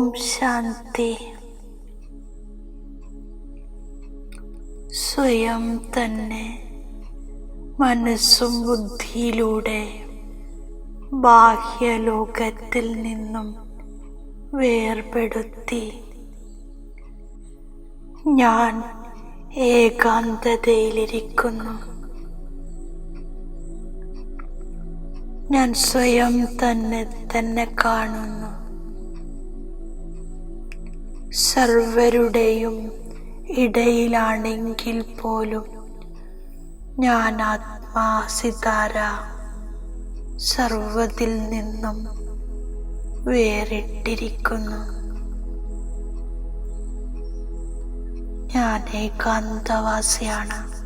ഓം ശാന്തി സ്വയം തന്നെ മനസ്സും ബുദ്ധിയിലൂടെ ബാഹ്യലോകത്തിൽ നിന്നും വേർപെടുത്തി ഞാൻ ഏകാന്തതയിലിരിക്കുന്നു. ഞാൻ സ്വയം തന്നെ തന്നെ കാണുന്നു. സർവരുടെയും ഇടയിലാണെങ്കിൽ പോലും ഞാൻ ആത്മാ സിതാര സർവത്തിൽ നിന്നും വേറിട്ടിരിക്കുന്നു. ഞാൻ ഏകാന്തവാസിയാണ്.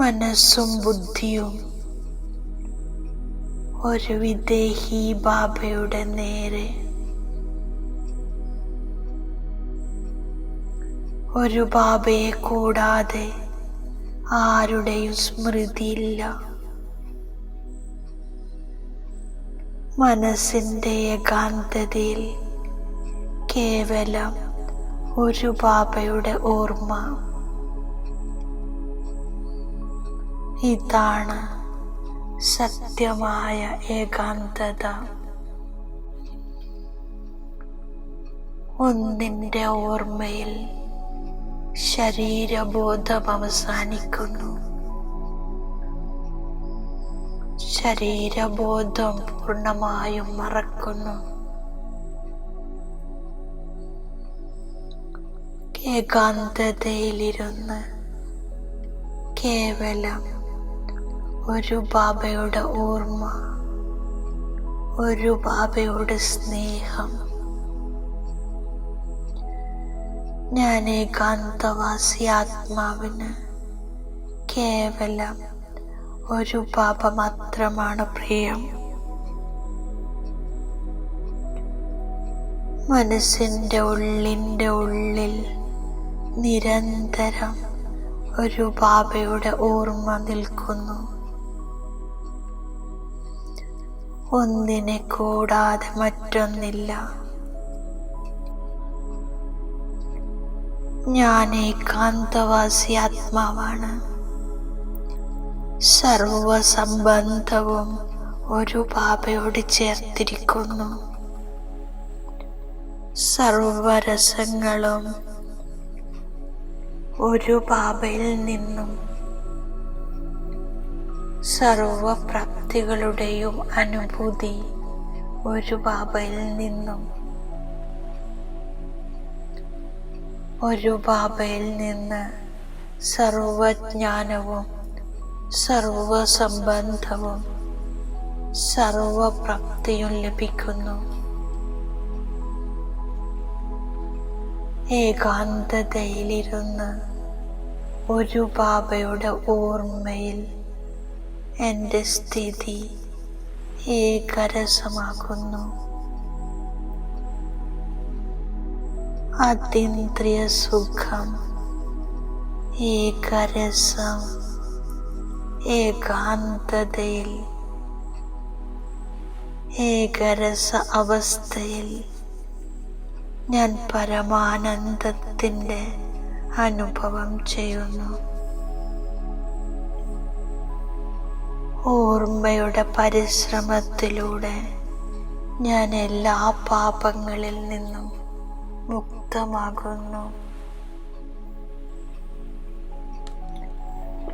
മനസ്സും ബുദ്ധിയും ഒരു വിദേഹി ബാബയുടെ നേരെ. ഒരു ബാബയെ കൂടാതെ ആരുടെയും സ്മൃതിയില്ല. മനസ്സിന്റെ ഏകാന്തതയിൽ കേവലം ഒരു ബാബയുടെ ഓർമ്മ. ഇതാണ് സത്യമായ ഏകാന്തത. ഒന്നിന്റെ ഓർമ്മയിൽ ശരീരബോധം അവസാനിക്കുന്നു. ശരീരബോധം പൂർണമായും മറക്കുന്നു. ഏകാന്തതയിലിരുന്ന് കേവലം ഒരു ബാബയുടെ ഓർമ്മ ഒരു ബാബയുടെ സ്നേഹം. ഞാൻ ഏകാന്തവാസി ആത്മാവിന് കേവലം ഒരു ബാബ മാത്രമാണ് പ്രിയം. മനസ്സിന്റെ ഉള്ളിന്റെ ഉള്ളിൽ നിരന്തരം ഒരു ബാബയുടെ ഓർമ്മ നിൽക്കുന്നു. ഒന്നിനെ കൂടാതെ മറ്റൊന്നില്ല. ഞാൻ ഏകാന്തവാസി ആത്മാവാണ്. സർവസംബന്ധവും ഒരു ബാബയോട് ചേർത്തിരിക്കുന്നു. സർവരസങ്ങളും ഒരു പാപയിൽ നിന്നും സർവപ്രാപ്തികളുടെയും അനുഭൂതി ഒരു ബാബയിൽ നിന്നും ഒരു ബാബയിൽ നിന്ന് സർവജ്ഞാനവും സർവസംബന്ധവും സർവപ്രാപ്തിയും ലഭിക്കുന്നു. ഏകാന്തതയിലിരുന്ന് ഒരു ബാബയുടെ ഓർമ്മയിൽ എന്റെ സ്ഥിതി ഏകരസമാകുന്നു. അതീന്ദ്രിയ സുഖം ഏകരസം ഏകാന്തതയിൽ ഏകരസ അവസ്ഥയിൽ ഞാൻ പരമാനന്ദത്തിന്റെ അനുഭവം ചെയ്യുന്നു. ഓർമ്മയുടെ പരിശ്രമത്തിലൂടെ ഞാൻ എല്ലാ പാപങ്ങളിൽ നിന്നും മുക്തമാകുന്നു.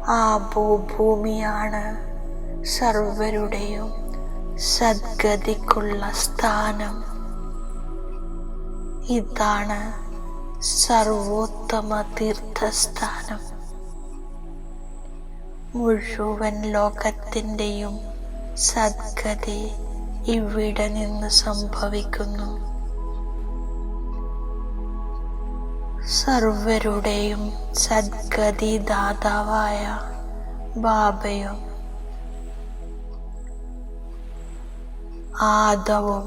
ആ ഭൂഭൂമിയാണ് സർവരുടെയും സദ്ഗതിക്കുള്ള സ്ഥാനം. ഇതാണ് സർവോത്തമ തീർത്ഥസ്ഥാനം. മുഴുവൻ ലോകത്തിന്റെയും സദ്ഗതി ഇവിടെ നിന്ന് സംഭവിക്കുന്നു. സർവരുടെയും സദ്ഗതി ദാതാവായ ബാബയും ആദവും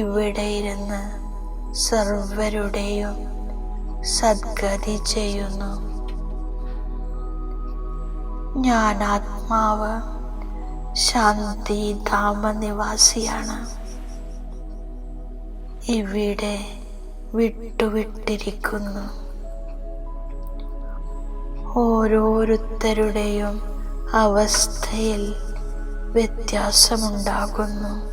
ഇവിടെ ഇരുന്ന് സർവരുടെയും സദ്ഗതി ചെയ്യുന്നു. ഞാൻ ആത്മാവ് ശാന്തി ധാമനിവാസിയാണ് ഇവിടെ വിട്ടുവിട്ടിരിക്കുന്നു. ഓരോരുത്തരുടെയും അവസ്ഥയിൽ വ്യത്യാസമുണ്ടാകുന്നു.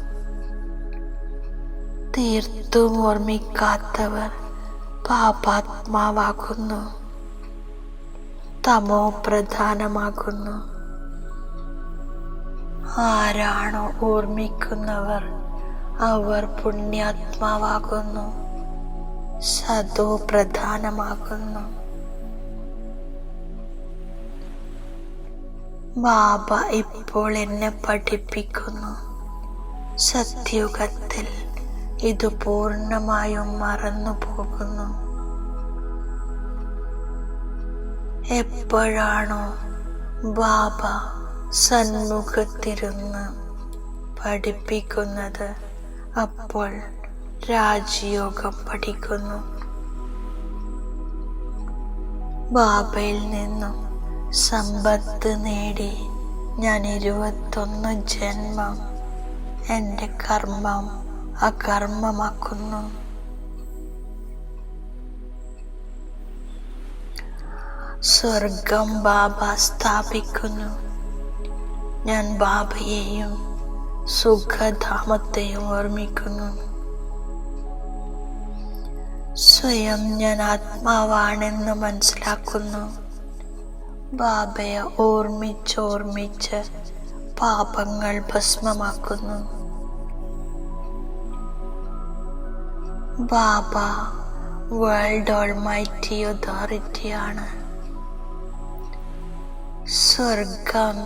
തീർത്തും ഓർമ്മിക്കാത്തവർ പാപാത്മാവാകുന്നു. തമോ പ്രധാനമാകുന്നു. ആരാണോ ഓർമ്മിക്കുന്നവർ അവർ പുണ്യാത്മാവാകുന്നു. സതോ പ്രധാനമാകുന്നു. ബാബ ഇപ്പോൾ എന്നെ പഠിപ്പിക്കുന്നു. സത്യുഗത്തിൽ ഇത് പൂർണമായും മറന്നു പോകുന്നു എപ്പോഴാണോ ബാബ സന്മുഖത്തിരുന്ന് പഠിപ്പിക്കുന്നത് അപ്പോൾ രാജയോഗം പഠിക്കുന്നു. ബാബയിൽ നിന്നും സമ്പത്ത് നേടി ഞാൻ ഇരുപത്തൊന്ന് ജന്മം എന്റെ കർമ്മം അകർമ്മമാക്കുന്നു. സ്വർഗം ബാബ സ്ഥാപിക്കുന്നു. ഞാൻ ബാബയെയും സുഖധാമത്തെയും ഓർമ്മിക്കുന്നു. സ്വയം ഞാൻ ആത്മാവാണെന്ന് മനസ്സിലാക്കുന്നു. ബാബയെ ഓർമ്മിച്ചോർമ്മിച്ച് പാപങ്ങൾ ഭസ്മമാക്കുന്നു. ബാബ വേൾഡ് ഓൾ മൈറ്റി അതോറിറ്റിയാണ് സ്വർഗം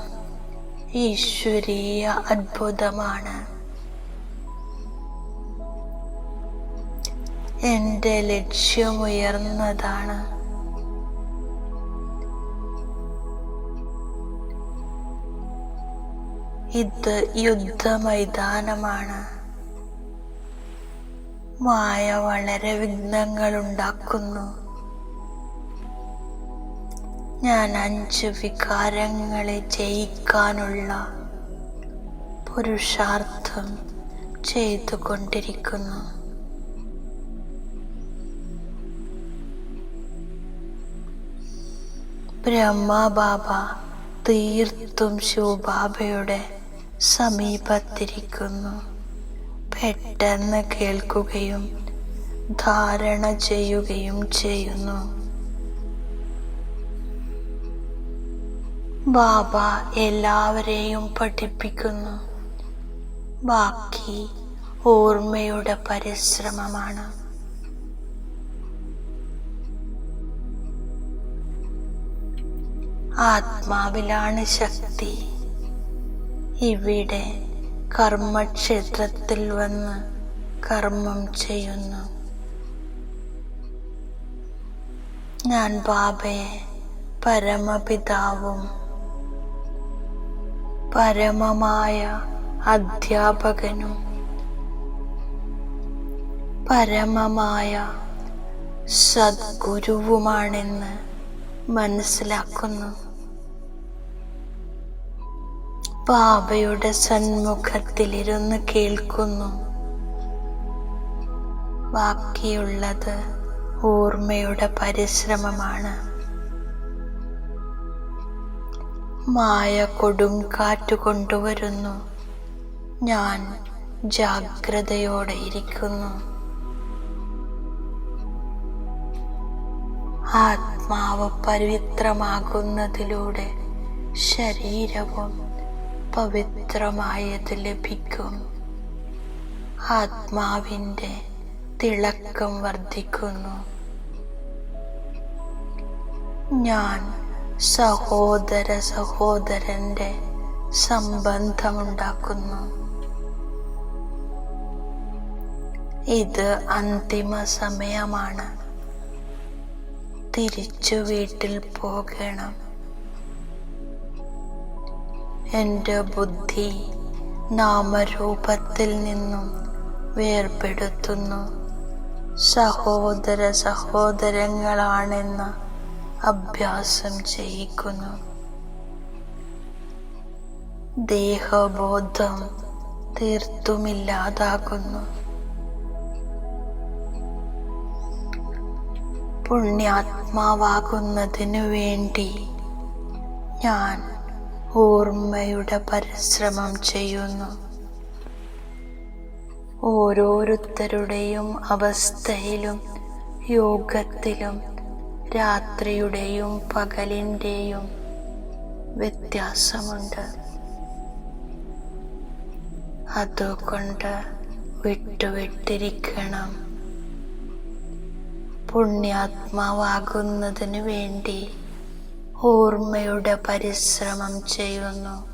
ഈശ്വരീയ അത്ഭുതമാണ്. എന്റെ ലക്ഷ്യം ഉയർന്നതാണ് ഇത് യുദ്ധമൈതാനമാണ്. മായ വളരെ വിഘ്നങ്ങൾ ഉണ്ടാക്കുന്നു ഞാൻ അഞ്ച് വികാരങ്ങളെ ജയിക്കാനുള്ള പുരുഷാർത്ഥം ചെയ്തുകൊണ്ടിരിക്കുന്നു. ബ്രഹ്മബാബ തീർത്തും ശിവബാബയുടെ സമീപത്തിരിക്കുന്നു. പെട്ടെന്ന് കേൾക്കുകയും ധാരണ ചെയ്യുകയും ചെയ്യുന്നു. ബാബ എല്ലാവരെയും പഠിപ്പിക്കുന്നു. ബാക്കി ഓർമ്മയുടെ പരിശ്രമമാണ്. ആത്മാവിലാണ് ശക്തി. ഇവിടെ കർമ്മക്ഷേത്രത്തിൽ വന്ന് കർമ്മം ചെയ്യുന്നു. ഞാൻ ബാബയെ പരമപിതാവും പരമമായ അധ്യാപകനും പരമമായ സദ്ഗുരുവുമാണെന്ന് മനസ്സിലാക്കുന്നു. ബാബയുടെ സന്മുഖത്തിലിരുന്ന് കേൾക്കുന്നു. ബാക്കിയുള്ളത് ഓർമ്മയുടെ പരിശ്രമമാണ്. മായ കൊടും കാറ്റ് കൊണ്ടുവരുന്നു. ഞാൻ ജാഗ്രതയോടെ ഇരിക്കുന്നു. ആത്മാവ് പവിത്രമാകുന്നതിലൂടെ ശരീരവും പവിത്രമായത് ലഭിക്കും. ആത്മാവിന്റെ തിളക്കം വർദ്ധിക്കുന്നു. ഞാൻ സഹോദര സഹോദരന്റെ സംബന്ധമുണ്ടാക്കുന്നു. ഇത് അന്തിമ സമയമാണ്. തിരിച്ചു വീട്ടിൽ പോകണം. എന്റെ ബുദ്ധി നാമരൂപത്തിൽ നിന്നും വേർപെടുത്തുന്നു. സഹോദര സഹോദരങ്ങളാണെന്ന അഭ്യാസം ചെയ്യിക്കുന്നു. ദേഹബോധം തീർത്തുമില്ലാതാകുന്നു പുണ്യാത്മാവാകുന്നതിനു വേണ്ടി ഞാൻ ഓർമ്മയുടെ പരിശ്രമം ചെയ്യുന്നു. ഓരോരുത്തരുടെയും അവസ്ഥയിലും യോഗത്തിലും രാത്രിയുടെയും പകലിന്റെയും വ്യത്യാസമുണ്ട്. അതുകൊണ്ട് വിട്ടുവിട്ടിരിക്കണം. പുണ്യാത്മാവാകുന്നതിന് വേണ്ടി ഓർമ്മയുടെ പരിശ്രമം ചെയ്യുന്നു.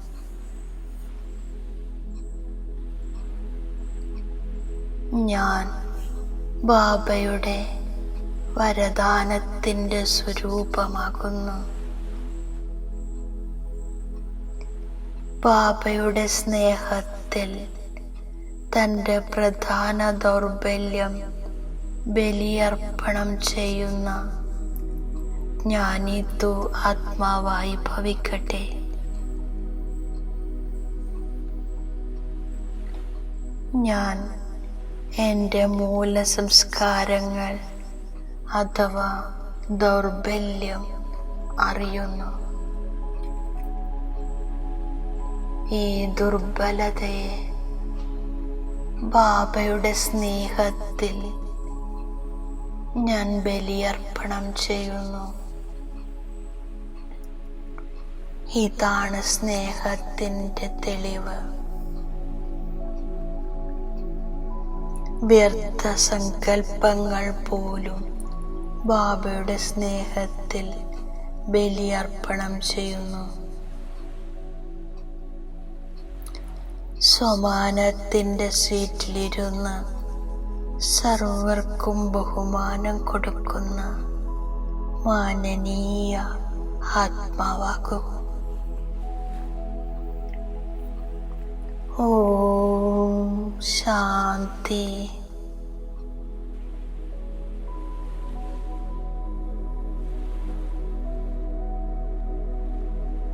ഞാൻ ബാബയുടെ വരദാനത്തിന്റെ സ്വരൂപമാകുന്നു. പാപയുടെ സ്നേഹത്തിൽ തന്റെ പ്രധാന ദൗർബല്യം ബലിയർപ്പണം ചെയ്യുന്ന ജ്ഞാനിത്തു ആത്മാവായി ഭവിക്കട്ടെ. ഞാൻ എന്റെ മൂലസംസ്കാരങ്ങൾ അഥവാ ദൗർബല്യം അറിയുന്നു. ഈ ദുർബലതയെ ബാബയുടെ സ്നേഹത്തിൽ ഞാൻ ബലിയർപ്പണം ചെയ്യുന്നു. ഇതാണ് സ്നേഹത്തിന്റെ തെളിവ്. വ്യർത്ഥ സങ്കല്പങ്ങൾ പോലും ബാബയുടെ സ്നേഹത്തിൽ ബലിയർപ്പണം ചെയ്യുന്നു. സമാനത്തിന്റെ സീറ്റിലിരുന്ന് സർവർക്കും ബഹുമാനം കൊടുക്കുന്ന മാനനീയ ആത്മാവാകൂ ഓ ശാന്തി.